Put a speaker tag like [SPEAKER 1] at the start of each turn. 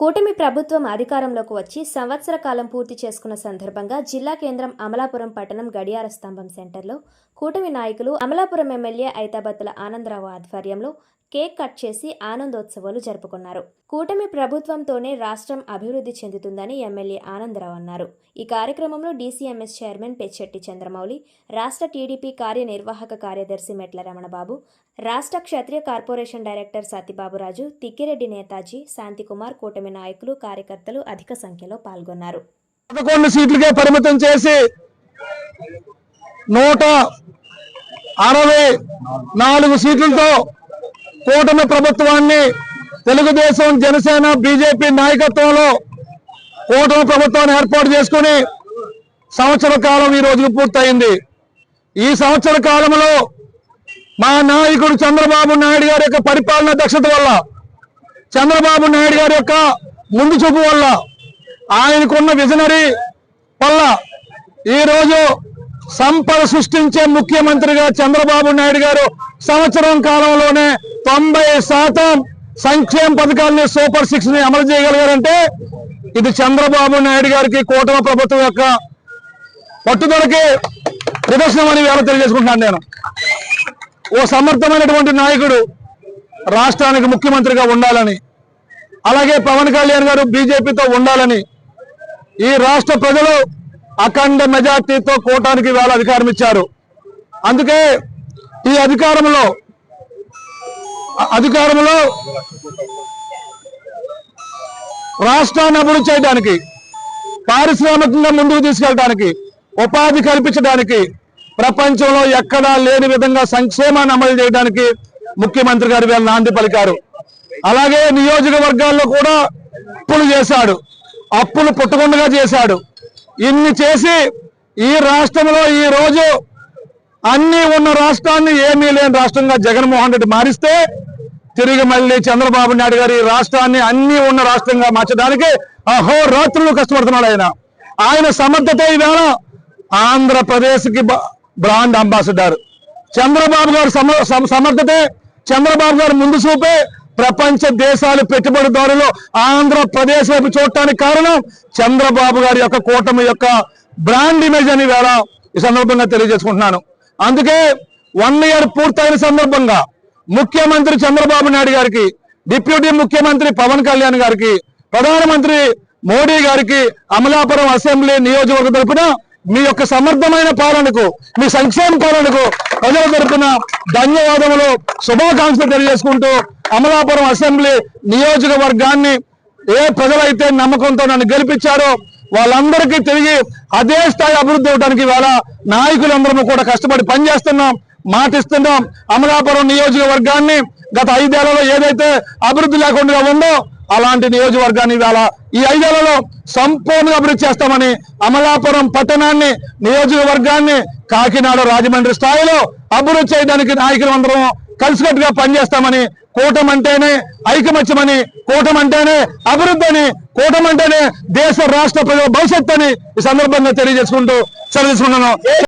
[SPEAKER 1] కూటమి ప్రభుత్వం అధికారంలోకి వచ్చి సంవత్సర కాలం పూర్తి చేసుకున్న సందర్భంగా జిల్లా కేంద్రం అమలాపురం పట్టణం గడియార స్తంభం సెంటర్లో కూటమి నాయకులు అమలాపురం ఎమ్మెల్యే ఐతాబత్తుల ఆనందరావు ఆధ్వర్యంలో కేక్ కట్ చేసి ఆనందోత్సవాలు జరుపుకున్నారు. కూటమి ప్రభుత్వంతోనే రాష్ట్రం అభివృద్ధి చెందుతుందని ఎమ్మెల్యే ఆనందరావు అన్నారు. ఈ కార్యక్రమంలో డీసీఎంఎస్ చైర్మన్ పెచ్చెట్టి చంద్రమౌళి రాష్ట్ర టీడీపీ కార్యనిర్వాహక కార్యదర్శి మెట్ల రమణబాబు రాష్ట్ర క్షత్రియ కార్పొరేషన్ డైరెక్టర్ సత్యబాబురాజు తిక్కిరెడ్డి నేతాజీ శాంతికుమార్ కూటమి నాయకులు కార్యకర్తలు అధిక సంఖ్యలో పాల్గొన్నారు.
[SPEAKER 2] పదకొండు పరిమితం చేసి నూట అరవై నాలుగు సీట్లతో కూటమి ప్రభుత్వాన్ని తెలుగుదేశం జనసేన బీజేపీ నాయకత్వంలో కూటమి ప్రభుత్వాన్ని ఏర్పాటు చేసుకుని సంవత్సర కాలం ఈ రోజుకు పూర్తయింది. ఈ సంవత్సర కాలంలో మా నాయకుడు చంద్రబాబు నాయుడు గారి యొక్క పరిపాలన దక్షత వల్ల చంద్రబాబు నాయుడు గారి యొక్క ముందు చూపు వల్ల ఆయనకున్న విజనరీ వల్ల ఈరోజు సంపద సృష్టించే ముఖ్యమంత్రిగా చంద్రబాబు నాయుడు గారు సంవత్సరం కాలంలోనే తొంభై శాతం సంక్షేమ పథకాలని సూపర్ సిక్స్ని అమలు చేయగలిగారంటే ఇది చంద్రబాబు నాయుడు గారికి కూటమి ప్రభుత్వం యొక్క పట్టుదలకి ప్రదర్శనం అని వేళ తెలియజేసుకుంటున్నాను నేను. ఓ సమర్థమైనటువంటి నాయకుడు రాష్ట్రానికి ముఖ్యమంత్రిగా ఉండాలని అలాగే పవన్ కళ్యాణ్ గారు బీజేపీతో ఉండాలని ఈ రాష్ట్ర ప్రజలు అఖండ మెజార్టీతో కూటానికి వేళ అధికారం ఇచ్చారు. అందుకే ఈ అధికారంలో అధికారంలో రాష్ట్రాన్ని అభివృద్ధి చేయడానికి పారిశ్రామికంగా ముందుకు తీసుకెళ్ళడానికి ఉపాధి కల్పించడానికి ప్రపంచంలో ఎక్కడా లేని విధంగా సంక్షేమాన్ని అమలు చేయడానికి ముఖ్యమంత్రి గారు వీళ్ళ నాంది పలికారు. అలాగే నియోజకవర్గాల్లో కూడా అప్పులు చేశాడు. అప్పులు పుట్టకుండా చేశాడు. ఇన్ని చేసి ఈ రాష్ట్రంలో ఈ రోజు అన్ని ఉన్న రాష్ట్రాన్ని ఏమీ లేని రాష్ట్రంగా జగన్మోహన్ రెడ్డి మారిస్తే తిరిగి మళ్ళీ చంద్రబాబు నాయుడు గారి రాష్ట్రాన్ని అన్ని ఉన్న రాష్ట్రంగా మార్చడానికి అహోరాత్రులు కష్టపడుతున్నాడు ఆయన. ఆయన సమర్థత ఈవేళ ఆంధ్రప్రదేశ్కి బ్రాండ్ అంబాసిడర్. చంద్రబాబు గారు సమ- సమర్థతే చంద్రబాబు గారు ముందు చూపే ప్రపంచ దేశాలు పెట్టుబడిదారులు ఆంధ్రప్రదేశ్ వైపు చూడటానికి కారణం చంద్రబాబు గారి యొక్క కూటమి యొక్క బ్రాండ్ ఇమేజ్ అని వేళ ఈ సందర్భంగా తెలియజేసుకుంటున్నాను. అందుకే వన్ ఇయర్ పూర్తయిన సందర్భంగా ముఖ్యమంత్రి చంద్రబాబు నాయుడు గారికి డిప్యూటీ ముఖ్యమంత్రి పవన్ కళ్యాణ్ గారికి ప్రధానమంత్రి మోడీ గారికి అమలాపురం అసెంబ్లీ నియోజకవర్గ తరపున మీ యొక్క సమర్థమైన పాలనకు మీ సంక్షేమ పాలనకు ప్రజల తరపున ధన్యవాదములు. శుభాకాంక్షలు తెలియజేసుకుంటూ అమలాపురం అసెంబ్లీ నియోజకవర్గాన్ని ఏ ప్రజలైతే నమ్మకంతో నన్ను గెలిపించారో వాళ్ళందరికీ తిరిగి అదే స్థాయి అభివృద్ధి అవడానికి ఇవాళ నాయకులందరము కూడా కష్టపడి పనిచేస్తున్నాం. మాటిస్తున్నాం అమలాపురం నియోజకవర్గాన్ని గత ఐదేళ్ళలో ఏదైతే అభివృద్ధి లేకుండా ఉందో అలాంటి నియోజకవర్గాన్ని ఇవాళ ఈ ఐదేళ్ళలో సంపూర్ణంగా అభివృద్ధి చేస్తామని అమలాపురం పట్టణాన్ని నియోజకవర్గాన్ని కాకినాడ రాజమండ్రి స్థాయిలో అభివృద్ధి చేయడానికి నాయకులందరం కలిసికట్టుగా పనిచేస్తామని కూటమంటేనే ఐకమత్యమని కూటమంటేనే అభివృద్ధి అని కూటమంటేనే దేశ రాష్ట్ర ప్రజల భవిష్యత్తు అని ఈ సందర్భంగా తెలియజేసుకుంటూ సెలవు